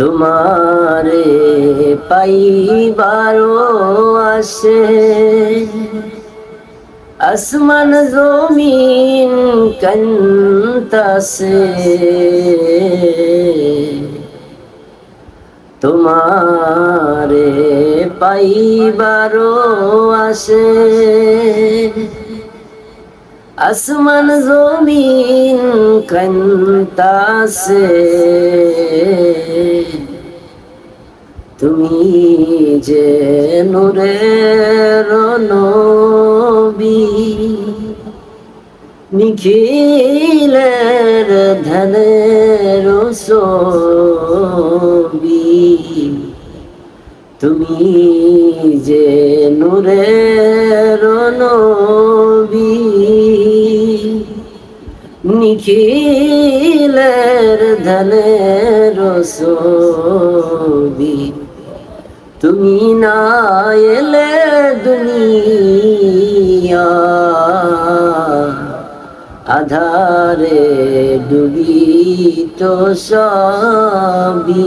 তোমারে পাইবারো আসে। আসমান জমিন কন্তাসে তোমারে পাইবারো আসে। আসমান জমিন কন্তাসে তুমি যে নূরের নবী নিখিলের ধনের ছবি তুমি যে নূরের নবী নিখিলের ধনের ছবি তুমি না এলে দুনিয়া আধারে ডুবি তো সবই।